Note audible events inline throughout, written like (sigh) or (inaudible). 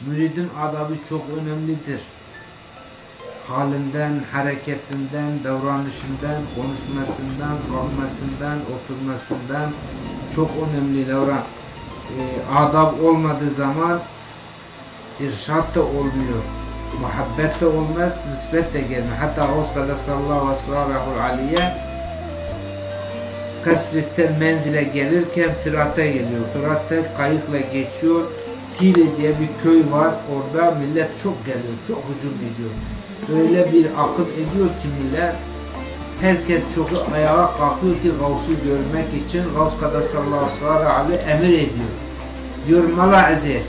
Müridin adabı çok önemlidir. Halinden, hareketinden, davranışından, konuşmasından, kalkmasından, oturmasından çok önemli davran. E, adab olmadığı zaman irşat da olmuyor. Muhabbet de olmaz, nispet de gelmez. Hatta Ağustos sallallahu esrarahul aliye Kasrik'ten menzile gelirken Fırat'a geliyor. Fırat'ta kayıkla geçiyor. Tili diye bir köy var. Orada millet çok geliyor. Çok hücum ediyor. Öyle bir akım ediyor ki millet herkes çok ayağa kalkıyor ki Gavs'u görmek için Gavs Kadassallahu aleyhi emir ediyor. Diyor Malazer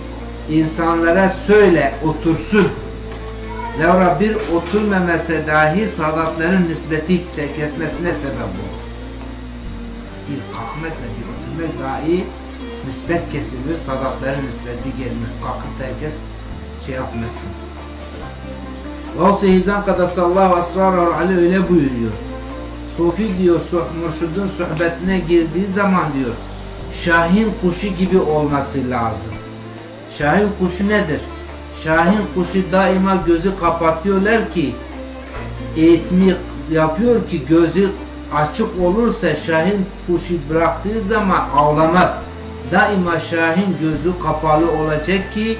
insanlara söyle otursun. Lavra bir oturmemese dahi sadatların nispeti kesmesine sebep olur. Bir kalkmakla bir oturmak dahi nispet kesilir, sadatların nispeti gelmez. Kalkıp da herkes şey yapmasın. Gavs-ı Hizam Kadassallahu esrarul aleyhi öyle buyuruyor. Sofi diyor mürşidin sohbetine girdiği zaman diyor Şahin kuşu gibi olması lazım. Şahin kuşu nedir? Şahin kuşu daima gözü kapatıyorlar ki eğitimi yapıyor ki gözü açık olursa Şahin kuşu bıraktığı zaman ağlamaz. Daima Şahin gözü kapalı olacak ki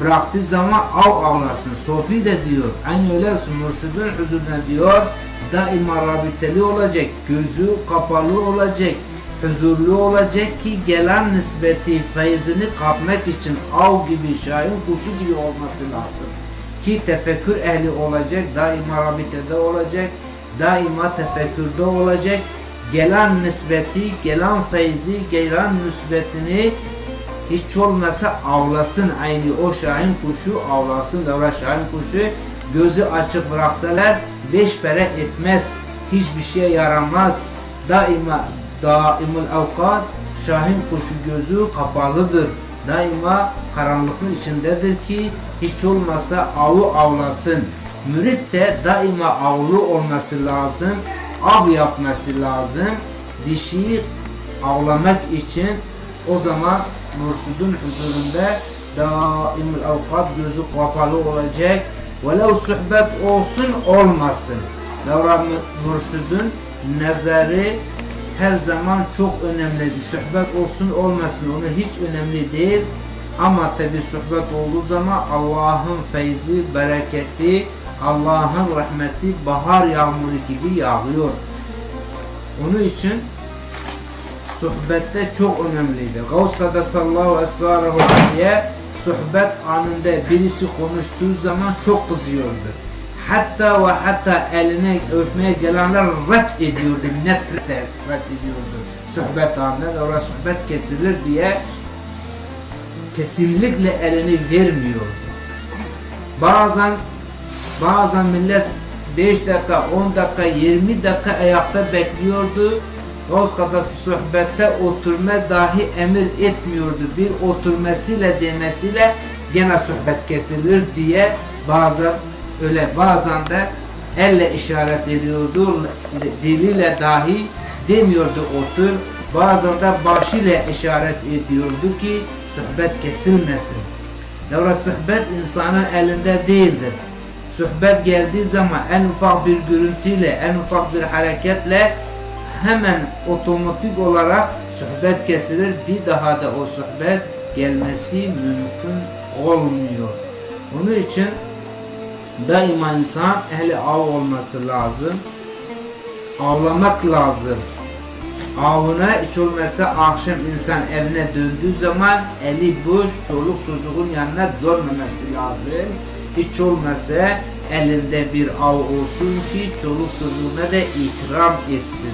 bıraktığı zaman av avlasın. Sofi de diyor. Aynı öyle. Mürşidin huzuruna diyor. Daima rabiteli olacak. Gözü kapalı olacak. Huzurlu olacak ki gelen nispeti feyzini kapmak için av gibi, şahin kuşu gibi olması lazım. Ki tefekkür ehli olacak. Daima rabitede olacak. Daima tefekkürde olacak. Gelen nispeti, gelen feyzi, gelen nispetini hiç olmasa avlasın. Aynı o şahin kuşu avlasın davra şahin kuşu gözü açık bıraksalar beş pere etmez. Hiçbir şeye yaramaz. Daima daimul avkat şahin kuşu gözü kapalıdır. Daima karanlıkın içindedir ki hiç olmasa avı avlasın. Mürit de daima avlu olması lazım av yapması lazım dişiyi avlamak için o zaman mürşidin huzurunda daimul avkat gözü kapalı olacak. Velev sohbet olsun olmasın. Davra mürşidin nazarı her zaman çok önemlidir. Sohbet olsun olmasın onu hiç önemli değil. Ama tabi sohbet olduğu zaman Allah'ın feyzi, bereketi, Allah'ın rahmeti bahar yağmuru gibi yağıyor. Onun için sohbette çok önemliydi. Gavs Kadassallahu esrarahul diye sohbet anında birisi konuştuğu zaman çok kızıyordu. Hatta ve hatta eline öpmeye gelenler red ediyordu, nefretle red ediyordu. Sohbet anında orada sohbet kesilir diye kesinlikle elini vermiyordu. Bazen bazen millet 5 dakika, 10 dakika, 20 dakika ayakta bekliyordu. Kadar sohbette oturma dahi emir etmiyordu. Bir oturmasıyla demesiyle gene sohbet kesilir diye bazen öyle bazen de elle işaret ediyordu. Diliyle dahi demiyordu otur. Bazen de başıyla işaret ediyordu ki sohbet kesilmesin. Davra sohbet insanın elinde değildir. Sohbet geldiği zaman en ufak bir görüntüyle, en ufak bir hareketle hemen otomatik olarak sohbet kesilir. Bir daha da o sohbet gelmesi mümkün olmuyor. Onun için daima insan ehli av olması lazım. Avlamak lazım. Avına hiç olmazsa akşam insan evine döndüğü zaman eli boş çoluk çocuğun yanına dönmemesi lazım. Hiç olmazsa elinde bir av olsun ki çoluk çocuğuna da ikram etsin.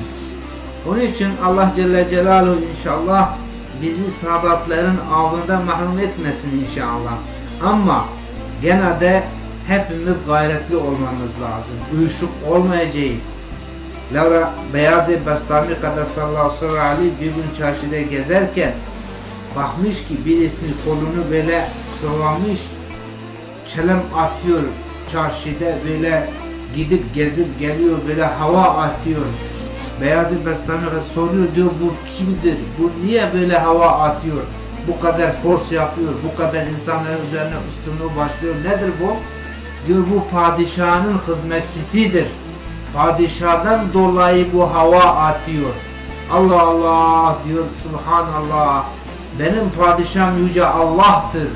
Onun için Allah Celle Celaluhu inşallah bizi sadatların avında mahrum etmesin inşallah. Ama gene de hepimiz gayretli olmamız lazım. Uyuşuk olmayacağız. Laura Beyazı Bastami Kadassallahu aleyhi bir gün çarşıda gezerken bakmış ki birisinin kolunu böyle sıvamış çelem atıyor çarşıda böyle gidip gezip geliyor böyle hava atıyor. Beyazı Bestami soruyor diyor bu kimdir? Bu niye böyle hava atıyor? bu kadar force yapıyor, bu kadar insanların üzerine üstünlüğü başlıyor. Nedir bu? Diyor bu padişahın hizmetçisidir. Padişahdan dolayı bu hava atıyor. Allah Allah diyor Subhanallah. Benim padişahım yüce Allah'tır.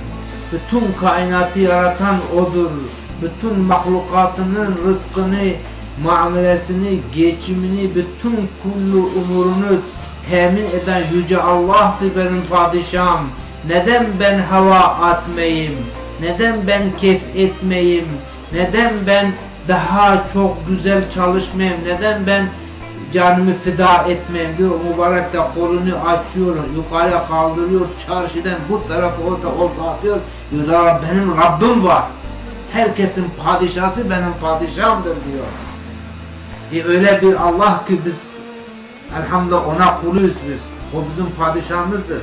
Bütün kainatı yaratan O'dur. Bütün mahlukatının rızkını, muamelesini, geçimini, bütün kullu umurunu temin eden yüce Allah'tır benim padişahım. Neden ben hava atmayayım? Neden ben keyif etmeyeyim? Neden ben daha çok güzel çalışmayayım? Neden ben canımı fida etmeyeyim diyor. Mübarek de kolunu açıyor, yukarıya kaldırıyor, çarşıdan bu tarafa o tarafa bakıyor. Diyor "Ya benim Rabbim var. Herkesin padişahı benim padişahımdır diyor. E öyle bir Allah ki biz elhamdülillah ona kuluyuz biz. O bizim padişahımızdır.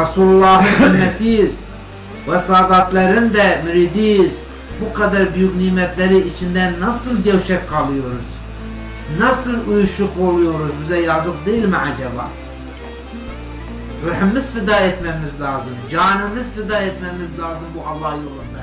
Resulullah'ın (laughs) ümmetiyiz. Ve sadatlerin de müridiyiz. Bu kadar büyük nimetleri içinden nasıl gevşek kalıyoruz? Nasıl uyuşuk oluyoruz? Bize yazık değil mi acaba? Ruhumuz fida etmemiz lazım. Canımız fida etmemiz lazım bu Allah yolunda.